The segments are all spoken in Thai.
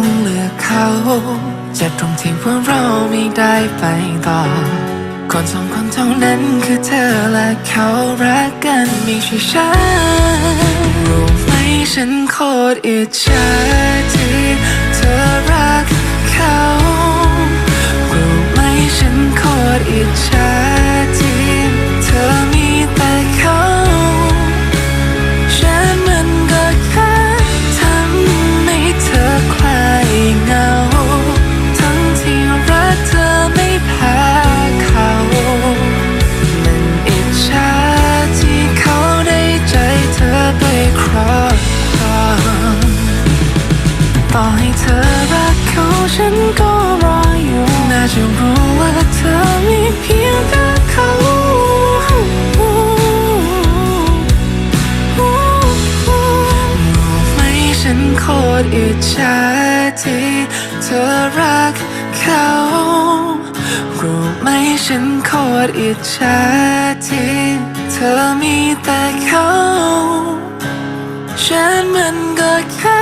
งคงเลือกเขาเจ็บตรงที่พวกเราไม่ได้ไปต่อ คนสองคนเท่านั้นคือเธอและเขารักกันไม่ใช่ฉันรู้ไหมฉันโคตรอิจฉาที่เธอ ฉันก็รออยู่น่าจะรู้ว่าเธอมีเพียงแต่เขาไหมฉันโคตรอิจฉาที่เธอรักเขารู้ไหมฉันโคตรอิจฉาที่เธอมีแต่เขาฉันมันก็แค่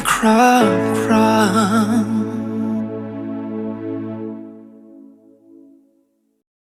ที่เ